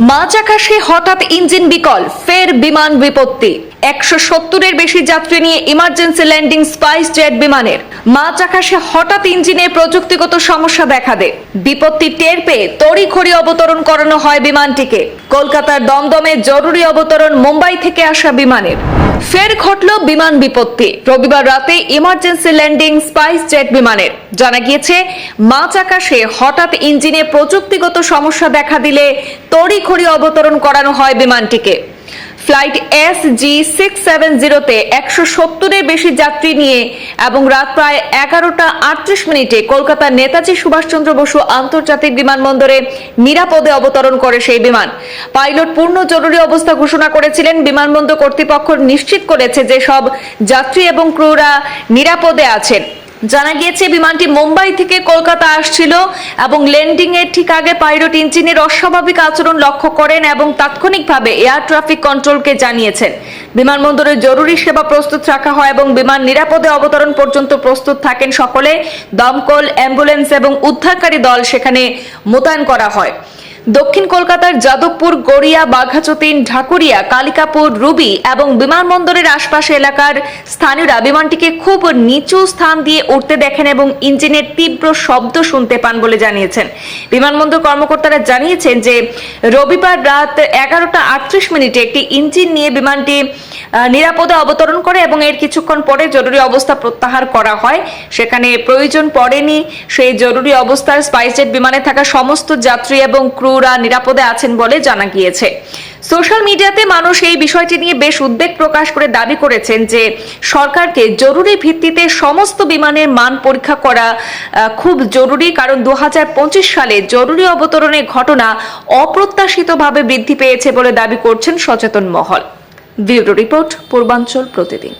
মাঝ আকাশে হঠাৎ ইঞ্জিন বিকল, ফের বিমান বিপত্তি। একশো সত্তরের বেশি যাত্রী নিয়ে ইমার্জেন্সি ল্যান্ডিং স্পাইস জেট বিমানের। মাঝ আকাশে হঠাৎ ইঞ্জিনে প্রযুক্তিগত সমস্যা দেখা দেয়। বিপত্তি টের পেয়ে তড়িঘড়ি অবতরণ করানো হয় বিমানটিকে। কলকাতার দমদমে জরুরি অবতরণ মুম্বাই থেকে আসা বিমানের। ফের ঘটল বিমান বিপত্তি। রবিবার রাতে ইমার্জেন্সি ল্যান্ডিং স্পাইস জেট বিমানের। জানা গিয়েছে, মাছ আকাশে হঠাৎ ইঞ্জিনে প্রযুক্তিগত সমস্যা দেখা দিলে তড়িঘড়ি অবতরণ করানো হয় বিমানটিকে। Flight S G six seven জিরোতে একশো সত্তরের বেশি যাত্রী নিয়ে এবং রাত প্রায় এগারোটা আটত্রিশ মিনিটে কলকাতার নেতাজি সুভাষচন্দ্র বসু আন্তর্জাতিক বিমানবন্দরে নিরাপদে অবতরণ করে সেই বিমান। পাইলট পূর্ণ জরুরি অবস্থা ঘোষণা করেছিলেন। বিমানবন্দর কর্তৃপক্ষ নিশ্চিত করেছে যে সব যাত্রী এবং ক্রুরা নিরাপদে আছেন। জানা গিয়েছে, বিমানটি মুম্বাই থেকে কলকাতা আসছিল এবং ল্যান্ডিং এর ঠিক আগে পাইলট ইঞ্জিনের অস্বাভাবিক আচরণ লক্ষ্য করেন এবং তাৎক্ষণিকভাবে এয়ার ট্রাফিক কন্ট্রোলকে জানিয়েছেন। বিমানবন্দরে জরুরি সেবা প্রস্তুত রাখা হয় এবং বিমান নিরাপদে অবতরণ পর্যন্ত প্রস্তুত থাকেন সকলে। দমকল, অ্যাম্বুলেন্স এবং উদ্ধারকারী দল সেখানে মোতায়েন করা হয়। দক্ষিণ কলকাতার যাদবপুর, গড়িয়া বাঘাযতীন ঢাকুরিয়া, কালিকাপুর, রুবি এবং বিমানবন্দরের আশপাশে এলাকার স্থানীয়রা বিমানটিকে খুব নিচু স্থান দিয়ে উঠতে দেখেন এবং ইঞ্জিনের তীব্র শব্দ শুনতে পান বলে জানিয়েছেন। বিমানবন্দর কর্মকর্তারা জানিয়েছেন যে, রবিবার রাত এগারোটা আটত্রিশ মিনিটে একটি ইঞ্জিন নিয়ে বিমানটি নিরাপদে অবতরণ করে এবং এর কিছুক্ষণ পরে জরুরি অবস্থা প্রত্যাহার করা হয়। সেখানে প্রয়োজন পড়েনি। সেই জরুরি অবস্থার স্পাইসজেট বিমানে থাকা সমস্ত যাত্রী এবং ক্রুরা নিরাপদে আছেন বলে জানা গিয়েছে। সোশ্যাল মিডিয়াতে মানুষ এই বিষয়টি নিয়ে বেশ উদ্বেগ প্রকাশ করে দাবি করেছেন যে, সরকারকে জরুরি ভিত্তিতে সমস্ত বিমানের মান পরীক্ষা করা খুব জরুরি কারণ দু হাজার পঁচিশ সালে জরুরি অবতরণের ঘটনা অপ্রত্যাশিতভাবে বৃদ্ধি পেয়েছে বলে দাবি করছেন সচেতন মহল। ব্যুরো রিপোর্ট, পূর্বাঞ্চল প্রতিদিন।